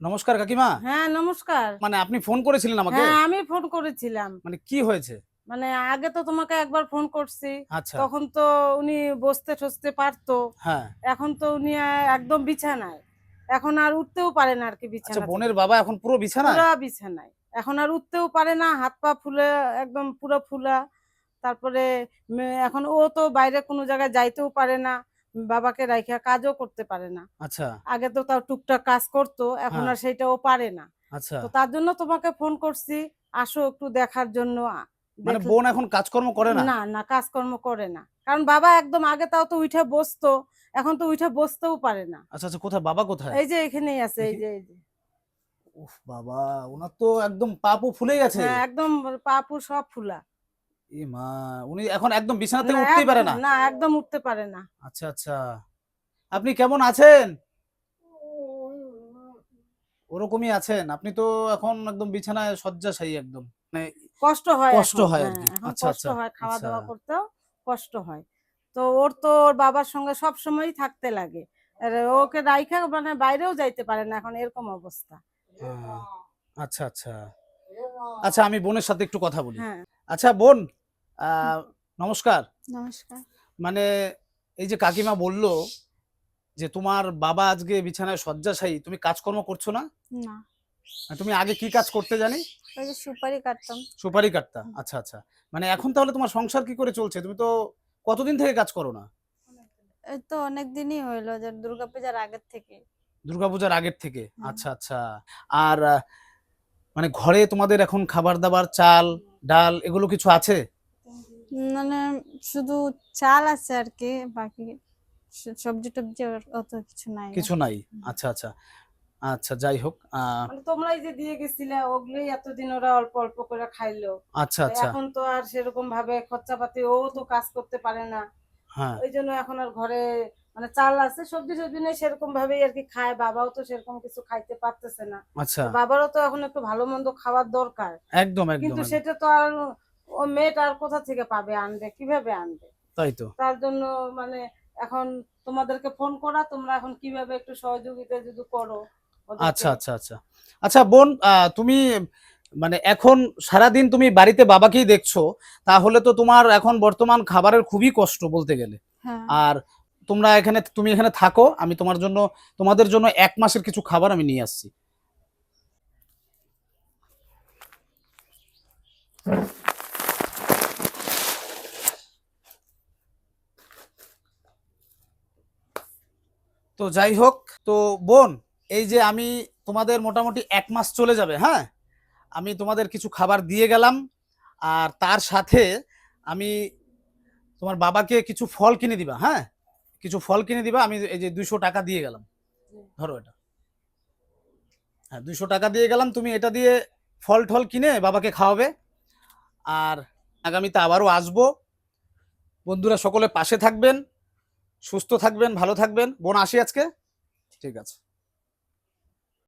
নমস্কার কাকিমা। হ্যাঁ নমস্কার। মানে আপনি ফোন করেছিলেন আমাকে? হ্যাঁ আমি ফোন করেছিলাম। মানে কি হয়েছে? মানে আগে তো তোমাকে একবার ফোন করছি। আচ্ছা। তখন তো উনি বসতে টসতে পারতো। হ্যাঁ। এখন তো উনি একদম বিছানায়। এখন আর উঠতেও পারে না আর কি আচ্ছা বিছানা বোনের বাবা এখন পুরো বিছানা পুরা বিছানায়। এখন আর উঠতেও পারে না হাত পা ফুলে একদম পুরো ফুলা। তারপরে এখন ও তো বাইরে কোনো জায়গায় যাইতেও পারে না। বাবাকে রাইখা কাজও করতে পারে না। আচ্ছা। আগে তো তাও টুকটাক কাজ করতো এখন হ্যাঁ। আর সেটা ও পারে না। আচ্ছা। তো তার জন্য তোমাকে ফোন করছি আসো একটু দেখার জন্য মানে বোন এখন কাজকর্ম করে না? না না কাজকর্ম করে না। কারণ বাবা একদম আগে তাও তো উঠে বসতো এখন তো উঠে বসতেও পারে না। আচ্ছা আচ্ছা কোথায়? বাবা কোথায়? এই যে এখানেই আছে এই যে এই যে। উফ বাবা ওনার তো একদম পাপু ফুলে গেছে। হ্যাঁ একদম পাপু সব ফুলা। মা উনি এখন একদম বিছানা থেকে উঠতেই পারে না? না একদম উঠতে পারে না। আচ্ছা আচ্ছা। আপনি কেমন আছেন? ওরকমই আছেন। আপনি তো এখন একদম বিছানায় শয্যাশায়ী একদম। মানে কষ্ট হয় কষ্ট হয় আর হ্যাঁ, কি। আচ্ছা, কষ্ট আচ্ছা, হয় খাওয়া আচ্ছা। দাওয়া করতেও কষ্ট হয়। তো ওর তো ওর বাবার সঙ্গে সব সময়ই থাকতে লাগে। আর ওকে রাইখা মানে বাইরেও যাইতে পারে না এখন এরকম অবস্থা। হ্যাঁ, আচ্ছা আচ্ছা। আচ্ছা আমি বোনের সাথে একটু কথা বলি। হ্যাঁ। আচ্ছা বোন নমস্কার। নমস্কার। মানে এই যে কাকিমা বলল যে তোমার বাবা আজকে বিছানায় শয্যাশায়ী তুমি কাজকর্ম করছ না? না। তুমি আগে কি কাজ করতে জানি? ওই যে সুপারি কাটতাম। সুপারি কাটতা আচ্ছা আচ্ছা। মানে এখন তাহলে তোমার সংসার কি করে চলছে? তুমি তো কতদিন থেকে কাজ করো না? এই তো অনেক দিনই হইল যে দুর্গাপূজার আগের থেকে। দুর্গাপূজার আগের থেকে? আচ্ছা আচ্ছা। আর মানে ঘরে তোমাদের এখন খাবার দাবার চাল ডাল এগুলো কিছু আছে? মানে শুধু চাল আছে আর কি বাকি সবজি টবজি অত কিছু নাই কিছু নাই? আচ্ছা আচ্ছা। আচ্ছা যাই হোক মানে তোমরাই যে দিয়ে গেছিলে ওগুলোই এতদিন ওরা অল্প অল্প করে খাইলো। আচ্ছা আচ্ছা। এখন তো আর সেরকম ভাবে খরচাপাতি ও তো কাজ করতে পারে না। হ্যাঁ। ওই জন্য এখন আর ঘরে মানে চাল আছে সবজি সবজি নেই সেরকম ভাবেই আর কি খায়। বাবাও তো সেরকম কিছু খাইতে পারতেছে না। আচ্ছা। তো বাবারও তো এখন একটু ভালো মন্দ খাওয়ার দরকার। একদম একদম কিন্তু সেটা তো আর ও মেয়েটা আর কোথা থেকে পাবে আনবে? কীভাবে আনবে? তাই তো। তার জন্য মানে এখন তোমাদেরকে ফোন করা তোমরা এখন কীভাবে একটু সহযোগিতা যদি করো আচ্ছা আচ্ছা আচ্ছা। আচ্ছা বোন আহ, তুমি মানে এখন সারাদিন তুমি বাড়িতে বাবাকেই দেখছ তাহলে তো তোমার এখন বর্তমান খাবারের খুবই কষ্ট বলতে গেলে। হ্যাঁ। আর তোমরা এখানে তুমি এখানে থাকো আমি তোমার জন্য তোমাদের জন্য এক মাসের কিছু খাবার আমি নিয়ে আসছি। তো যাই হোক, তো বোন, এই যে আমি তোমাদের মোটামুটি এক মাস চলে যাবে হ্যাঁ? আমি তোমাদের কিছু খাবার দিয়ে গেলাম, আর তার সাথে আমি তোমার বাবাকে কিছু ফল কিনে দিবা হ্যাঁ? কিছু ফল কিনে দিবা, আমি এই যে দুইশো টাকা দিয়ে গেলাম। ধরো এটা। হ্যাঁ দুইশো টাকা দিয়ে গেলাম, তুমি এটা দিয়ে ফল টল কিনে বাবাকে খাওয়াবে। আর আগামীতে আবারও আসব। বন্ধুরা সকলে পাশে থাকবেন। সুস্থ থাকবেন ভালো থাকবেন। বোন আসি আজকে? ঠিক আছে।